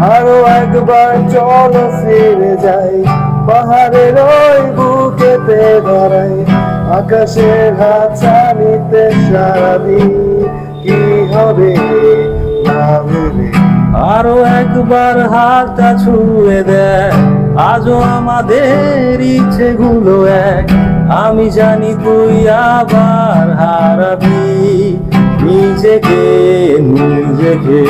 আরও একবার চলো ফিরে যাই পাহাড়ের ওই বুকেতে দাঁড়াই আকাশের হাত ছাড়িতে সারাদিন কি হবে না ভেবে। আরও একবার হাতটা ছুঁয়ে দেয় আজও আমাদের ইচ্ছেগুলো এক। আমি জানি তুই আবার হারাবি। নিজেকে নিজেকে।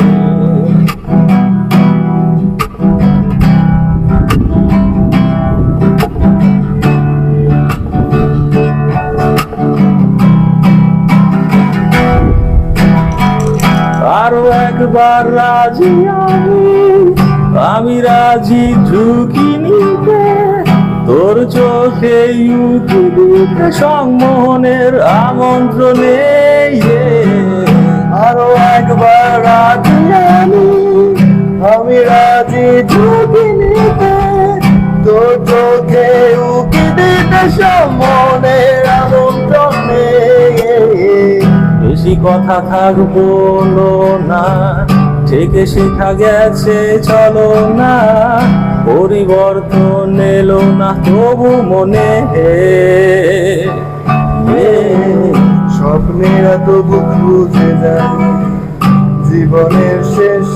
আরও একবার রাজি আমি। আমি রাজি ঝুঁকি নিতে তোর চোখে উঁকি দিতে সংমোহনের আমন্ত্রণে আরও একবার রাজি আমি। আমি রাজি ঝুঁকি নিতে তোর চোখে উকি দিতে সমনের আমন্ত্রণে বেশি কথা থাকব না? থেকে শেখা গেছে, চলো না। পরিবর্তন এলো না, তবু মনে হে। স্বপ্নেরা তবু খুঁজে যায় জীবনের শেষ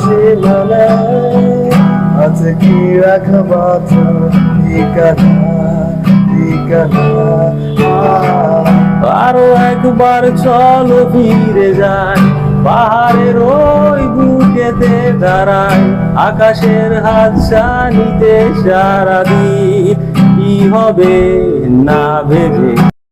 আছে কি রাখা বাঁচা ঠিকানা ঠিকানা আরও একবার চলো ফিরে যাই। পাহাড়ের ওই বুকেতে দাঁড়াই, আকাশের হাত নিতে সারাদিন কি হবে না ভেবে?